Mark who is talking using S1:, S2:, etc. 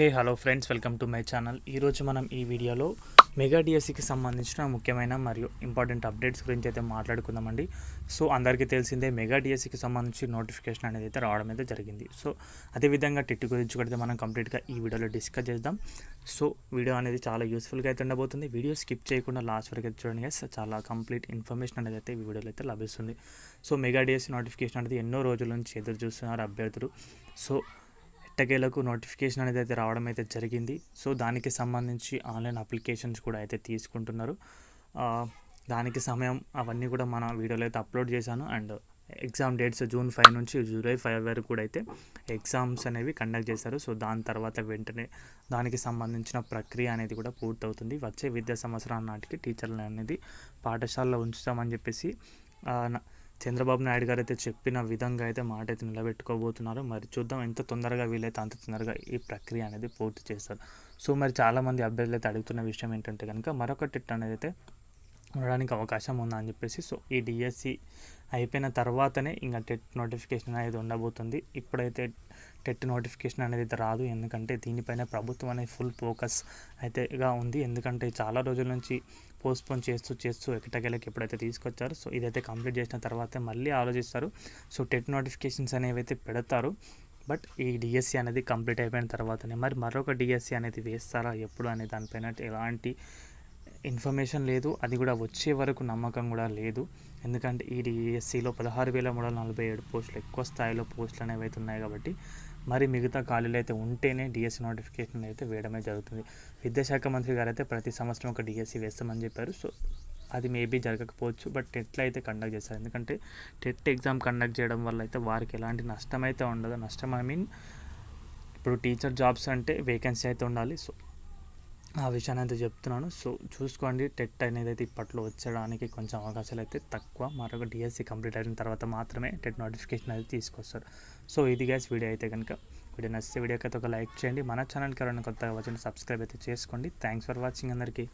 S1: Hey hello friends welcome to my channel. ఈరోజు మనం ఈ వీడియోలో మెగా డిఎస్సికి సంబంధించిన ముఖ్యమైన మరియు ఇంపార్టెంట్ అప్డేట్స్ గురించి అయితే మాట్లాడుకుందామండి. సో అందరికీ తెలిసిందే మెగా డిఎస్సికి సంబంధించి నోటిఫికేషన్ అనేది అయితే రావడం అయితే జరిగింది. సో అదేవిధంగా టిట్ గురించి కూడా మనం కంప్లీట్గా ఈ వీడియోలో డిస్కస్ చేద్దాం. సో వీడియో అనేది చాలా యూస్ఫుల్గా అయితే ఉండబోతుంది. వీడియో స్కిప్ చేయకుండా లాస్ట్ వరకు అయితే చూడండి చాలా కంప్లీట్ ఇన్ఫర్మేషన్ అనేది అయితే ఈ వీడియోలో అయితే లభిస్తుంది. సో మెగా డిఎస్సి నోటిఫికేషన్ అనేది ఎన్నో రోజుల నుంచి ఎదురు చూస్తున్నారు అభ్యర్థులు. సో ఎట్టకేలకు నోటిఫికేషన్ అనేది అయితే రావడం అయితే జరిగింది. సో దానికి సంబంధించి ఆన్లైన్ అప్లికేషన్స్ కూడా అయితే తీసుకుంటున్నారు. దానికి సమయం అవన్నీ కూడా మన వీడియోలో అయితే అప్లోడ్ చేశాను. And exam dates June five నుంచి జూలై ఫైవ్ వరకు కూడా అయితే ఎగ్జామ్స్ అనేవి కండక్ట్ చేశారు. సో దాని తర్వాత వెంటనే దానికి సంబంధించిన ప్రక్రియ అనేది కూడా పూర్తవుతుంది. వచ్చే విద్యా సంవత్సరం నాటికి టీచర్లు అనేది పాఠశాలలో ఉంచుతామని చెప్పేసి చంద్రబాబు నాయుడు గారు అయితే చెప్పిన విధంగా అయితే మాట అయితే నిలబెట్టుకోబోతున్నారు. మరి చూద్దాం ఎంత తొందరగా వీలైతే అంత తొందరగా ఈ ప్రక్రియ అనేది పూర్తి చేస్తారు. సో మరి చాలామంది అభ్యర్థులు అయితే అడుగుతున్న విషయం ఏంటంటే కనుక మరొక టిట్ అనేది అయితే ఉండడానికి అవకాశం ఉందని చెప్పేసి సో ఈ డిఎస్సి అయిపోయిన తర్వాతనే ఇంకా టెట్ నోటిఫికేషన్ అనేది ఉండబోతుంది. ఇప్పుడైతే టెట్ నోటిఫికేషన్ అనేది రాదు. ఎందుకంటే దీనిపైన ప్రభుత్వం అనేది ఫుల్ ఫోకస్ అయితేగా ఉంది. ఎందుకంటే చాలా రోజుల నుంచి పోస్ట్పోన్ చేస్తూ చేస్తూ ఎక్కటకెళ్ళకి ఎప్పుడైతే తీసుకొచ్చారో సో ఇదైతే కంప్లీట్ చేసిన తర్వాతే మళ్ళీ ఆలోచిస్తారు. సో టెట్ నోటిఫికేషన్స్ అనేవి అయితే పెడతారు. బట్ ఈ డిఎస్సి అనేది కంప్లీట్ అయిపోయిన తర్వాతనే. మరి మరొక డిఎస్సి అనేది వేస్తారా? ఎప్పుడు అనే దానిపైన ఎలాంటి ఇన్ఫర్మేషన్ లేదు. అది కూడా వచ్చే వరకు నమ్మకం కూడా లేదు. ఎందుకంటే ఈ డిఎస్సిలో పదహారు వేల మూడు వందల నలభై ఏడు పోస్టులు ఎక్కువ స్థాయిలో పోస్టులు అనేవి అయితే ఉన్నాయి కాబట్టి మరి మిగతా ఖాళీలు అయితే ఉంటేనే డిఎస్సి నోటిఫికేషన్ అయితే వేయడమే జరుగుతుంది. విద్యాశాఖ మంత్రి గారు అయితే ప్రతి సంవత్సరం ఒక డిఎస్సి వేస్తామని చెప్పారు. సో అది మేబీ జరగకపోవచ్చు బట్ టెట్లో అయితే కండక్ట్ చేస్తారు ఎందుకంటే టెట్ ఎగ్జామ్ కండక్ట్ చేయడం వల్ల అయితే వారికి ఎలాంటి నష్టం అయితే ఉండదు. నష్టం ఐ మీన్ ఇప్పుడు టీచర్ జాబ్స్ అంటే వేకెన్సీ అయితే ఉండాలి. సో ఆ విషయాన్ని అయితే చెప్తున్నాను. సో చూసుకోండి. టెట్ అనేది అయితే ఇప్పట్లో వచ్చడానికి కొంచెం అవకాశాలు అయితే తక్కువ. మరొక డిఎస్సి కంప్లీట్ అయిన తర్వాత మాత్రమే టెట్ నోటిఫికేషన్ అయితే తీసుకొస్తారు. సో ఇది గ్యాస్ వీడియో అయితే కనుక. వీడియో నచ్చితే వీడియోకి అయితే ఒక లైక్ చేయండి. మన ఛానల్కి ఎవరైనా కొత్తగా వచ్చిన సబ్స్క్రైబ్ అయితే చేసుకోండి. థ్యాంక్స్ ఫర్ వాచింగ్ అందరికీ.